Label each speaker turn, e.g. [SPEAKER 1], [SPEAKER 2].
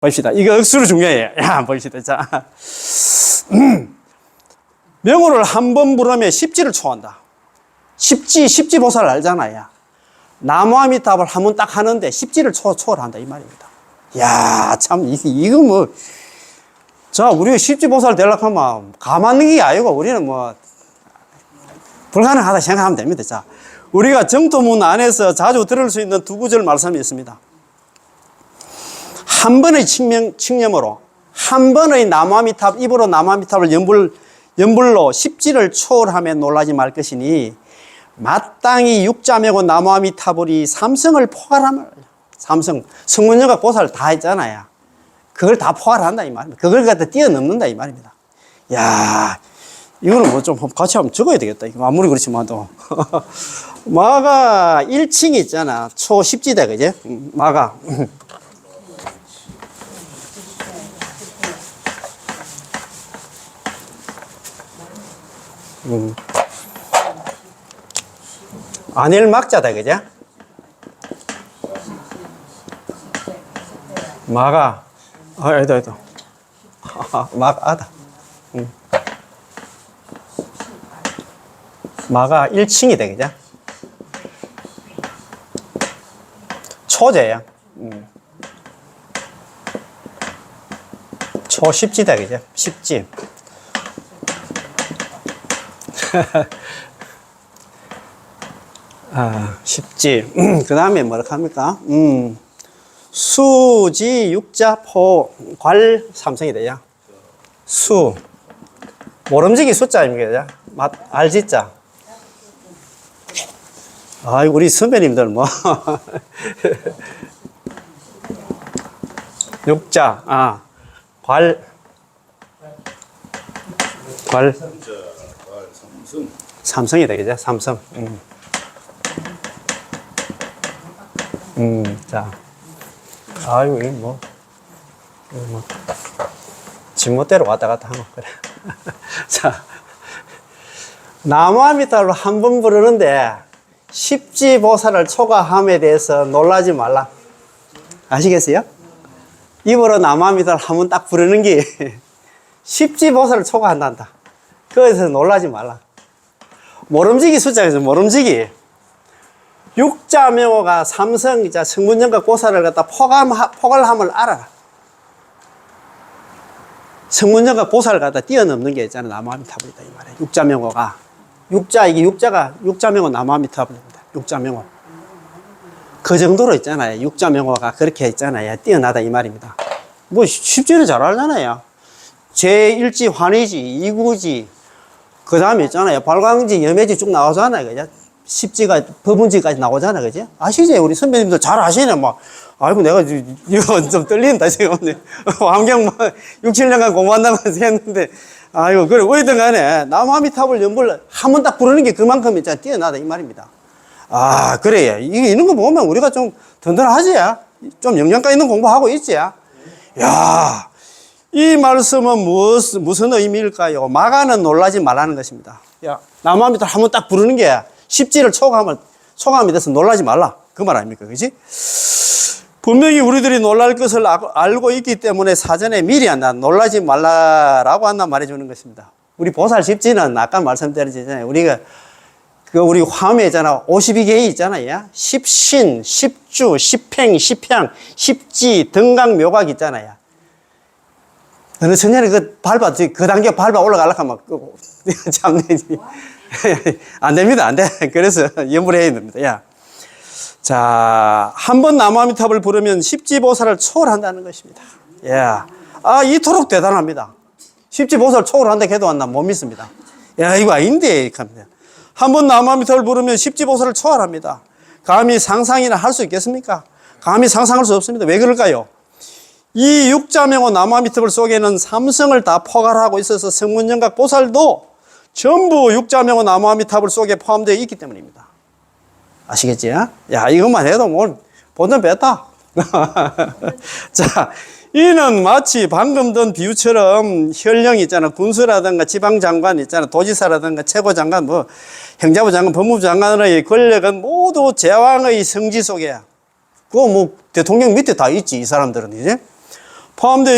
[SPEAKER 1] 봅시다. 이거 억수로 중요해요. 야, 봅시다. 자. 음. 명호를 한 번 부르면 십지를 초한다. 십지, 십지 보살을 알잖아요. 나무아미탑을 한 번 딱 하는데 십지를 초, 초월한다. 이 말입니다. 야, 참, 이, 이거 뭐. 자, 우리가 십지 보살 되려고 하면 가만히 게 아니고 우리는 뭐 불가능하다 생각하면 됩니다. 자, 우리가 정토문 안에서 자주 들을 수 있는 두 구절 말씀이 있습니다. 한 번의 측면, 측념으로 한 번의 나무아미탑 입으로 나무아미탑을 연불 연불로 십지를 초월하며 놀라지 말 것이니 마땅히 육자매고 나무아미타불이 삼성을 포괄하면 삼성 성문여가 보살 다 했잖아요. 그걸 다 포괄한다 이 말입니다. 그걸 갖다 뛰어넘는다 이 말입니다. 야 이거는 뭐 좀 같이 한번 적어야 되겠다. 이거 아무리 그렇지만도 마가 1층이 있잖아. 초 10지대 그지? 음, 마가 음. 안일 막자다 그죠? 마가 아, 아니다 아니다 마가다 음. 마가 1층이다 그죠? 초제야 음. 초 10지다 그죠? 10지 아, 쉽지. 그 다음에 뭐라 합니까? 음, 수지, 육자, 포, 괄, 삼성이 돼요. 수. 모름지기 숫자입니다. 맞, 알지자. 아이, 우리 선배님들 뭐. 육자, 아, 괄, 괄. 삼성이 되겠죠? 삼성. 음. 음, 자. 아이고, 이거 뭐. 뭐. 지멋대로 왔다 갔다 하면 그래. 자. 나무아미타로 한 번 부르는데, 십지보살을 초과함에 대해서 놀라지 말라. 아시겠어요? 입으로 나무아미타를 한번 딱 부르는 게, 십지보살을 초과한단다. 그래서 놀라지 말라. 모름지기 숫자에서 모름지기. 육자 명호가 삼성이자 성문연과 고사를 갖다 포괄, 포괄함을 알아라. 성문연과 고사를 갖다 뛰어넘는 게 있잖아. 나무아미타불이다. 이 말이야. 육자 명호가. 육자, 이게 육자가, 육자 명호 나무아미타불입니다. 육자 명호. 그 정도로 있잖아요. 육자 명호가 그렇게 있잖아요. 뛰어나다. 이 말입니다. 뭐, 쉽지는 잘 알잖아요. 제1지 환희지, 2구지, 그 다음에 있잖아요. 발광지, 염해지 쭉 나오잖아요. 그죠? 십지가, 법문지까지 나오잖아요. 그죠? 아시죠? 우리 선배님들 잘 아시네. 막, 아이고, 내가 지- 이거 좀 떨린다. 지금. 환경 뭐, 6, 7년간 공부한다고 했는데, 아이고, 그래. 어디든 간에, 나무아미탑을 연불 한 번 딱 부르는 게 그만큼 있잖아. 뛰어나다. 이 말입니다. 아, 그래. 이게 이런 거 보면 우리가 좀 든든하지? 좀 영양가 있는 공부하고 있지? 야, 이 말씀은 무엇, 무슨 의미일까요? 마가는 놀라지 말라는 것입니다. 야, 나무아미들 한번 딱 부르는 게 십지를 초과하면, 초과함이 돼서 놀라지 말라. 그 말 아닙니까? 그지? 분명히 우리들이 놀랄 것을 아- 알고 있기 때문에 사전에 미리 한다. 놀라지 말라라고 한다 말해주는 것입니다. 우리 보살 십지는 아까 말씀드렸잖아요. 우리가 그 우리 화음에 있잖아. 52개의 있잖아 요. 십신, 십주, 십행, 십향, 십지, 등강, 묘각 있잖아요. 어느 천년에 그 밟아, 그 단계 밟아 올라가려고 하면 끄고. 참, 안 됩니다. 안 돼. 그래서 염불해야 됩니다. 야. 자, 한 번 나무아미탑을 부르면 십지보살을 초월한다는 것입니다. 야. 아, 이토록 대단합니다. 십지보살 초월한다 해도 안 나 못 믿습니다. 야, 이거 아닌데. 합니다. 한 번 나무아미탑을 부르면 십지보살을 초월합니다. 감히 상상이나 할 수 있겠습니까? 감히 상상할 수 없습니다. 왜 그럴까요? 이 육자명호 나무아미탑을 속에는 삼성을 다 포괄하고 있어서 성문영각 보살도 전부 육자명호 나무아미탑을 속에 포함되어 있기 때문입니다. 아시겠지? 야, 이것만 해도 뭐, 본전 뺐다. 자, 이는 마치 방금 든 비유처럼 혈령 있잖아. 군수라든가 지방장관 있잖아. 도지사라든가 최고장관, 뭐, 행자부 장관, 법무부 장관의 권력은 모두 제왕의 성지 속에, 그거 뭐, 대통령 밑에 다 있지, 이 사람들은 이제. 포함되어